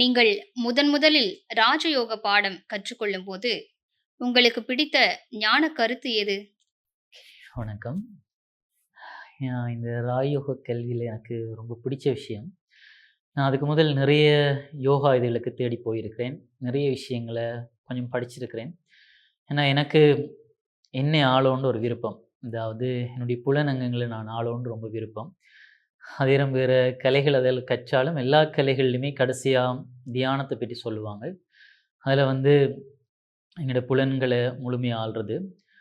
நீங்கள் முதன் முதலில் ராஜயோக பாடம் கற்றுக்கொள்ளும் போது உங்களுக்கு பிடித்த ஞான கருத்து எது? வணக்கம். நான் இந்த ராஜயோக கல்வியில் எனக்கு ரொம்ப பிடிச்ச விஷயம். நான் அதுக்கு முதல் நிறைய யோகா இதுகளுக்கு தேடி போயிருக்கிறேன். நிறைய விஷயங்களை கொஞ்சம் படிச்சிருக்கிறேன். ஏன்னா எனக்கு என்னை ஆளோன்னு ஒரு விருப்பம். அதாவது என்னுடைய புலனங்கங்களை நான் ஆளோன்னு ரொம்ப விருப்பம். அதே வேறு கலைகள் அதில் கற்றாலும் எல்லா கலைகள்லையுமே கடைசியாக தியானத்தை பற்றி சொல்லுவாங்க. அதில் வந்து எங்களோட புலன்களை முழுமையாக ஆள்றது.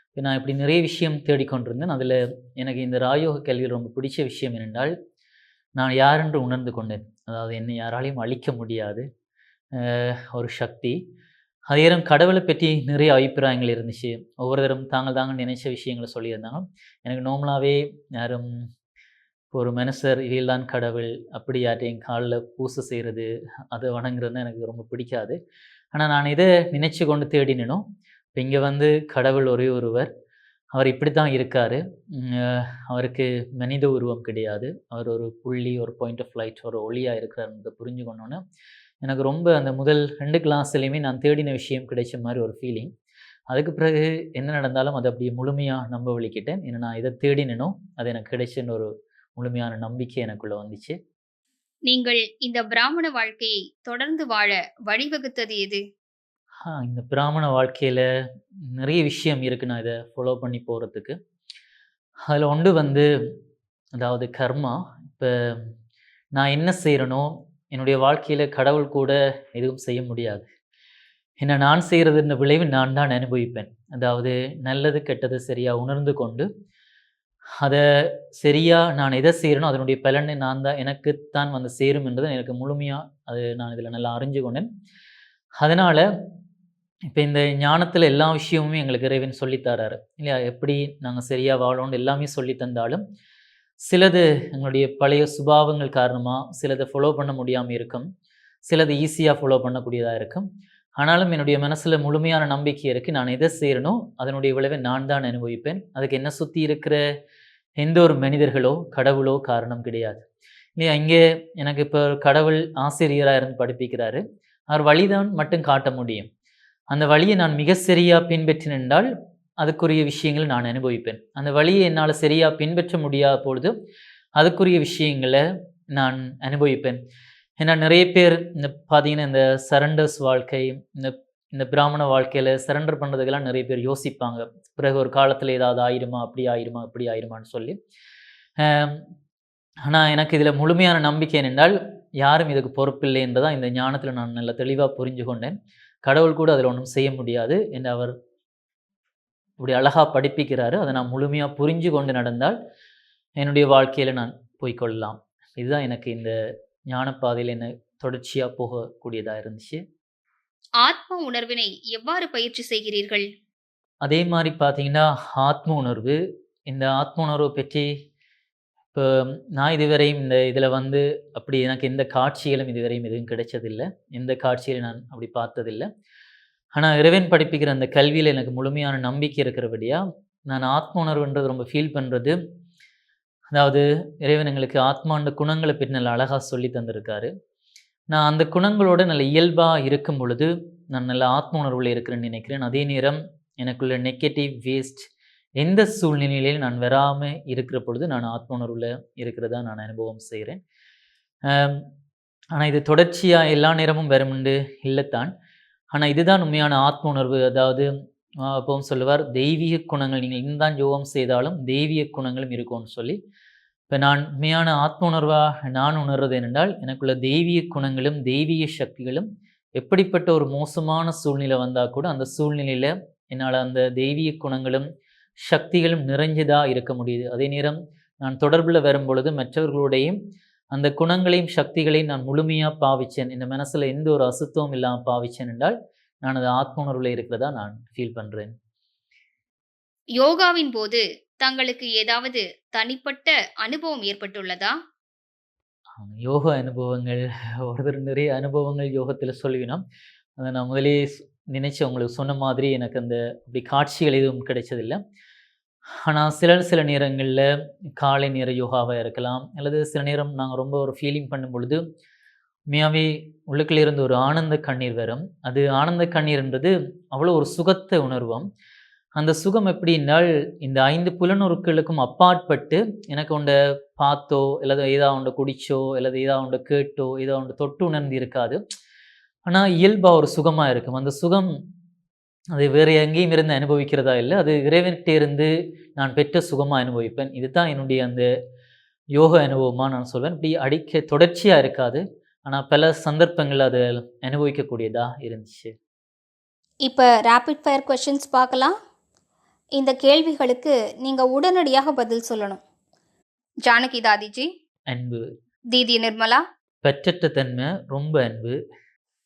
இப்போ நான் இப்படி நிறைய விஷயம் தேடிக்கொண்டிருந்தேன். அதில் எனக்கு இந்த ராயோக கல்வியில் ரொம்ப பிடிச்ச விஷயம் என்னென்றால் நான் யாரென்று உணர்ந்து கொண்டேன். அதாவது என்னை யாராலையும் அழிக்க முடியாது. ஒரு சக்தி. அதிகாரம் கடவுளை பற்றி நிறைய அபிப்பிராயங்கள் இருந்துச்சு. ஒவ்வொரு தரம் தாங்கள் தாங்கள் நினைச்ச விஷயங்களை சொல்லியிருந்தாங்க. எனக்கு நார்மலாகவே யாரும் ஒரு மனுஷர் இவையில்தான் கடவுள் அப்படி யார்ட்டையும் காலில் பூசை செய்கிறது அதை வணங்குறது எனக்கு ரொம்ப பிடிக்காது. ஆனால் நான் இதை நினச்சி கொண்டு தேடினோம் இப்போ இங்கே வந்து கடவுள் ஒரே ஒருவர் அவர் இப்படி தான் இருக்கார். அவருக்கு மனித உருவம் கிடையாது. அவர் ஒரு புள்ளி ஒரு பாயிண்ட் ஆஃப் லைட் ஒரு ஒளியாக இருக்கிறார் புரிஞ்சு கொண்டோன்னே எனக்கு ரொம்ப அந்த முதல் ரெண்டு கிளாஸ்லையுமே நான் தேடின விஷயம் கிடைச்ச மாதிரி ஒரு ஃபீலிங் அதுக்கு பிறகு என்ன நடந்தாலும் அதை அப்படியே முழுமையாக நம்ப வலிக்கிட்டேன் ஏன்னா நான் இதை தேடினேனோ அது எனக்கு கிடைச்சுன்னு ஒரு முழுமையான நம்பிக்கை எனக்குள்ளே வந்துச்சு. நீங்கள் இந்த பிராமண வாழ்க்கையை தொடர்ந்து வாழ வழிவகுத்தது எது? இந்த பிராமண வாழ்க்கையில் நிறைய விஷயம் இருக்குது நான் இதை ஃபாலோ பண்ணி போகிறதுக்கு அதில் ஒன்று வந்து அதாவது கர்மா. இப்போ நான் என்ன செய்கிறனோ என்னுடைய வாழ்க்கையில் கடவுள் கூட எதுவும் செய்ய முடியாது. என்ன நான் செய்கிறதுன்ற விளைவு நான் தான் அனுபவிப்பேன். அதாவது நல்லது கெட்டது சரியாக உணர்ந்து கொண்டு அதை சரியாக நான் எதை செய்கிறேனோ அதனுடைய பலனை நான் தான் எனக்குத்தான் வந்து சேரும் என்றதை எனக்கு முழுமையாக அது நான் இதில் நல்லா அறிஞ்சு கொண்டேன். அதனால் இப்போ இந்த ஞானத்தில் எல்லா விஷயமுமே எங்களுக்கு இறைவன் சொல்லித்தராரு இல்லையா? எப்படி நாங்கள் சரியாக வாழணும்னு எல்லாமே சொல்லி தந்தாலும் சிலது எங்களுடைய பழைய சுபாவங்கள் காரணமாக சிலதை ஃபாலோ பண்ண முடியாமல் இருக்கும். சிலது ஈஸியாக ஃபாலோ பண்ணக்கூடியதாக இருக்கும். ஆனாலும் என்னுடைய மனசில் முழுமையான நம்பிக்கை இருக்குது நான் எதை செய்கிறனோ அதனுடைய விளைவை நான் தான் அனுபவிப்பேன். அதுக்கு என்ன சுற்றி இருக்கிற எந்த ஒரு மனிதர்களோ கடவுளோ காரணம் கிடையாது. இல்லையா இங்கே எனக்கு இப்போ கடவுள் ஆசிரியராக இருந்து படிப்பிக்கிறாரு. அவர் வழிதான் மட்டும் காட்ட முடியும். அந்த வழியை நான் மிக சரியாக பின்பற்றினால் அதுக்குரிய விஷயங்களை நான் அனுபவிப்பேன். அந்த வழியை என்னால் சரியாக பின்பற்ற முடியாத பொழுது அதுக்குரிய விஷயங்களை நான் அனுபவிப்பேன். ஏன்னா நிறைய பேர் இந்த பார்த்தீங்கன்னா இந்த சரண்டர்ஸ் வாழ்க்கை இந்த இந்த பிராமண வாழ்க்கையில் சரண்டர் பண்ணுறதுக்கெல்லாம் நிறைய பேர் யோசிப்பாங்க. பிறகு ஒரு காலத்தில் ஏதாவது ஆயிருமா அப்படி ஆயிருமா இப்படி ஆயிருமான்னு சொல்லி. ஆனால் எனக்கு இதில் முழுமையான நம்பிக்கை என்னென்றால் யாரும் இதுக்கு பொறுப்பில்லை என்பதை இந்த ஞானத்தில் நான் நல்ல தெளிவாக புரிஞ்சு கொண்டேன். கடவுள் கூட அதில் ஒன்றும் செய்ய முடியாது என்று அவர் இப்படி அழகாக படிப்பிக்கிறாரு. அதை நான் முழுமையாக புரிஞ்சு கொண்டு நடந்தால் என்னுடைய வாழ்க்கையில் நான் போய்க்கொள்ளலாம். இதுதான் எனக்கு இந்த ஞானப்பாதையில் என்ன தொடர்ச்சியாக போகக்கூடியதாக இருந்துச்சு. ஆத்ம உணர்வினை எவ்வாறு பயிற்சி செய்கிறீர்கள்? அதே மாதிரி பார்த்தீங்கன்னா ஆத்ம உணர்வு. இந்த ஆத்ம உணர்வை பற்றி இப்போ நான் இதுவரையும் இந்த இதில் வந்து அப்படி எனக்கு எந்த காட்சிகளும் இதுவரையும் எதுவும் கிடைச்சதில்லை. எந்த காட்சியிலும் நான் அப்படி பார்த்ததில்லை. ஆனால் இறைவன் படிப்பிக்கிற அந்த கல்வியில் எனக்கு முழுமையான நம்பிக்கை இருக்கிறபடியாக நான் ஆத்ம உணர்வுன்றது ரொம்ப ஃபீல் பண்ணுறது அதாவது இறைவன் எங்களுக்கு ஆத்மாண்ட குணங்களை பற்றி நல்லா அழகாக சொல்லி தந்திருக்காரு. நான் அந்த குணங்களோட நல்ல இயல்பாக இருக்கும் பொழுது நான் நல்ல ஆத்ம உணர்வில் இருக்கிறேன்னு நினைக்கிறேன். அதே நேரம் எனக்குள்ள நெகட்டிவ் வேஸ்ட் எந்த சூழ்நிலையிலையும் நான் வராமல் இருக்கிற பொழுது நான் ஆத்ம உணர்வில் இருக்கிறதா நான் அனுபவம் செய்கிறேன் ஆனால் இது தொடர்ச்சியாக எல்லா நேரமும் வருமுண்டு இல்லைத்தான். ஆனால் இதுதான் உண்மையான ஆத்ம உணர்வு. அதாவது அப்பவும் சொல்லுவார் தெய்வீக குணங்கள் நீங்கள் இன்னும் யோகம் செய்தாலும் தெய்வீக குணங்களும் இருக்கும்னு சொல்லி இப்போ நான் உண்மையான ஆத்ம உணர்வாக நான் உணர்வது என்னென்றால் எனக்குள்ள தெய்வீக குணங்களும் தெய்வீக சக்திகளும் எப்படிப்பட்ட ஒரு மோசமான சூழ்நிலை வந்தால் கூட அந்த சூழ்நிலையில் என்னால் அந்த தெய்வீக குணங்களும் சக்திகளும் நிறைஞ்சதாக இருக்க முடியுது. அதே நேரம் நான் தொடர்பில் வரும் பொழுது மற்றவர்களுடையும் அந்த குணங்களையும் சக்திகளையும் நான் முழுமையாக பாவிச்சேன். இந்த மனசில் எந்த ஒரு அசுத்தமும் இல்லாமல் பாவிச்சேன் என்றால் நான் அது ஆத்ம உணர்வில் இருக்கிறதா நான் ஃபீல் பண்ணுறேன் யோகாவின் போது தங்களுக்கு ஏதாவது தனிப்பட்ட அனுபவம் ஏற்பட்டுள்ளதா? யோக அனுபவங்கள். ஒருத்தர் நிறைய அனுபவங்கள் யோகத்தில் சொல்லினோம் அதை நான் முதலே நினைச்சு உங்களுக்கு சொன்ன மாதிரி எனக்கு அந்த அப்படி காட்சிகள் எதுவும் கிடைச்சதில்லை. ஆனால் சில சில நேரங்களில் காலை நேர யோகாவாக இருக்கலாம் அல்லது சில நேரம் நாங்கள் ரொம்ப ஒரு ஃபீலிங் பண்ணும் பொழுது உண்மையாகவே உள்ளுக்குள்ளே இருந்து ஒரு ஆனந்த கண்ணீர் வரும். அது ஆனந்த கண்ணீர்ன்றது அவ்வளோ ஒரு சுகத்தை உணர்வோம். அந்த சுகம் எப்படின்னால் இந்த ஐந்து புலனுறுக்களுக்கும் அப்பாற்பட்டு எனக்கு உண்ட பார்த்தோ அல்லது ஏதா உண்ட குடிச்சோ அல்லது ஏதா உண்ட கேட்டோ ஏதா உண்ட தொட்டு உணர்ந்து இருக்காது. ஆனால் இயல்பாக ஒரு சுகமாக இருக்கும். அந்த சுகம் அது வேறு எங்கேயும் இருந்து அனுபவிக்கிறதா இல்லை அது இறைவன்கிட்ட இருந்து நான் பெற்ற சுகமாக அனுபவிப்பேன். இதுதான் என்னுடைய அந்த யோக அனுபவமாக நான் சொல்வேன். இப்படி அடிக்க தொடர்ச்சியாக இருக்காது. ஆனால் பல சந்தர்ப்பங்கள் அது அனுபவிக்கக்கூடியதாக இருந்துச்சு. இப்போ ரேபிட் ஃபயர் கொஷின்ஸ் பார்க்கலாம். இந்த கேள்விகளுக்கு நீங்கள் உடனடியாக பதில் சொல்லணும். ஜானகி தாதிஜி. அன்பு. தீதி நிர்மலா. பெற்றற்ற தன்மை ரொம்ப அன்பு.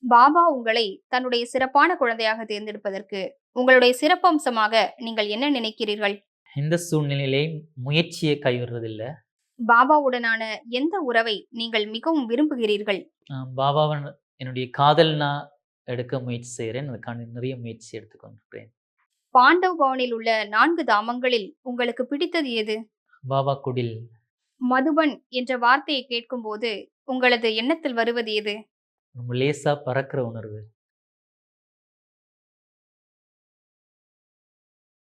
பாபா உங்களை தன்னுடைய சிறப்பான குழந்தையாக தேர்ந்தெடுப்பதற்கு உங்களுடைய சிறப்பம்சமாக நீங்கள் என்ன நினைக்கிறீர்கள்? எந்த சூழ்நிலையிலையும் முயற்சியை கைவிடுறதில்லை. பாபாவுடனான எந்த உறவை நீங்கள் மிகவும் விரும்புகிறீர்கள்? பாபாவன் என்னுடைய காதல் நான் எடுக்க முயற்சி செய்கிறேன். அதுக்கான நிறைய முயற்சி எடுத்துக்கொண்டிருக்கிறேன். பாண்டவ் பவனில் உள்ள நான்கு தாமங்களில் உங்களுக்கு பிடித்தது எது பாபா குடில் மதுபன் என்ற வார்த்தையை கேட்கும்போது உங்களது எண்ணத்தில் வருவது எது லேசா பறக்கிற உணர்வு.